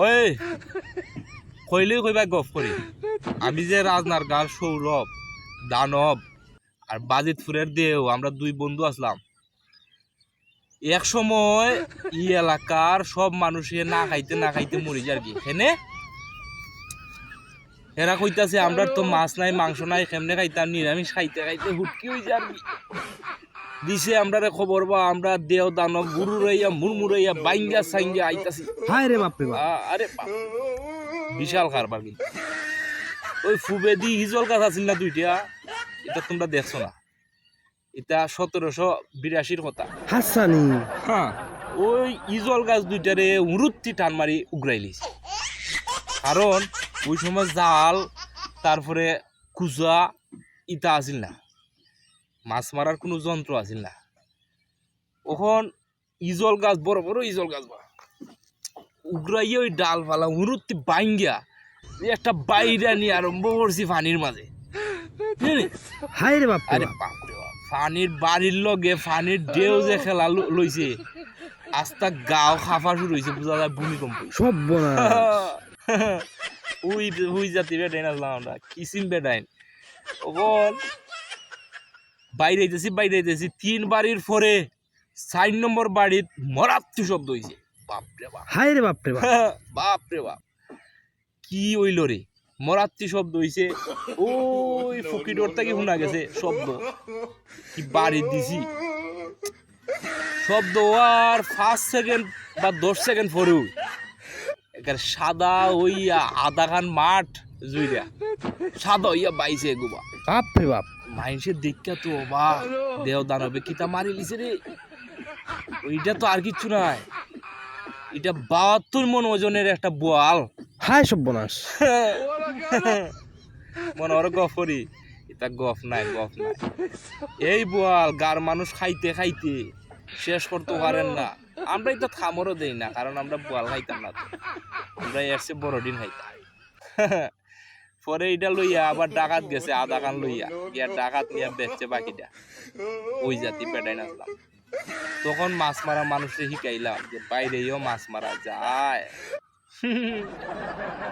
ওই কইলে কইবা গফ করি। আমি যে রাজনার গার সৌরভ, দানব আর বাজিতপুরের দেও, আমরা দুই বন্ধু আসলাম। এক সময় ই এলাকার সব মানুষে না খাইতে না খাইতে মরি যার কি। হেনে? এরা কইতাছে, আমরা তো মাছ নাই, মাংস নাই, কেমনে খাইতাম? নিরামিষ খাইতে খাইতে হুটকি হয়ে যার দিছে আমরা রে খবর বা আমরা দেও দানব গুরু রইয়া মুরমুরাইয়া বাইঙ্গা সাইঙ্গা আইতাছি। হায় রে বাপ। রে বাপ আরে বাপ, বিশাল কারবার কিন্তু। ওই ফুবেদি হিজল গাছ আছিল না দুইটা? এটা তোমরা দেখছ না? এটা সতেরোশো বিরাশির কথা। হাসানি। হ্যাঁ ওই ইজল গাছ দুইটারে উরুত্তি টান মারি উগরাইলিস কারণ ওই সময় জাল তারপরে কুজা ইটা আছিল না। মাছ মারার কোনো যন্ত্র আছিল না। ওখন ইজল গাছ বড় বড় ইজল গাছ বা। উগরাইয়া ওই ডাল ফালা উরুত্তি বাইঙ্গিয়া একটা বাইরা নিয়ে আরম্ভ করছি পানির মাঝে? হায় রে বাপ আরে বাপ। ফানির বাড়ির লগে ফানির ঢেউ যে খেলা লইছে আস্তা গাও খাফা শুরু হয়েছে বুঝা যায় ভূমিকম্প সব বোনা উই উই জাতি বেডাইন আসলাম আমরা কিসিম বেডাইন ওখন বাইরে আইতেছি বাইরে আইতেছি তিন বাড়ির পরে চার নম্বর বাড়ির মরাত্মী শব্দ হয়েছে বাপরে বাপ। হায় রে বাপ রে বাপ। বাপরে বাপ। কি হইল রে? মরাত্মী শব্দ হইছে। ওই ফকিডোর থেকে শোনা গেছে? শব্দ। কি বাড়ি দিছি? শব্দ আর ফার্স্ট সেকেন্ড বা দশ সেকেন্ড পরেও একের সাদা হইয়া আধা খান মাঠ জুইরা সাদা হইয়া বাইছে গুবা বাপ রে বাপ। মাইনসের দেখা তো বা দেহ দানবে কিতা মারি লিছে রে? ওইটা তো আর কিচ্ছু নাই। এটা বাহাত্তর মন ওজনের একটা বোয়াল। হায় সব বোনাস মনে ওর গফ করি এটা গফ নাই গফ নাই। এই বোয়াল গার মানুষ খাইতে খাইতে শেষ করতে পারেন না। আমরা এটা খামরও দেই না কারণ আমরা বোয়াল খাইতাম না তো। আমরা এর চেয়ে বড় দিন খাইতাম। পরে এটা লইয়া আবার ডাকাত গেছে আধা কান লইয়া। গিয়া ডাকাত নিয়ে বেচছে বাকিটা। ওই জাতি পেটাই নাচলাম। তখন মাছ মারা মানুষকে শিখাইলাম যে বাইরেও মাছ মারা যায়।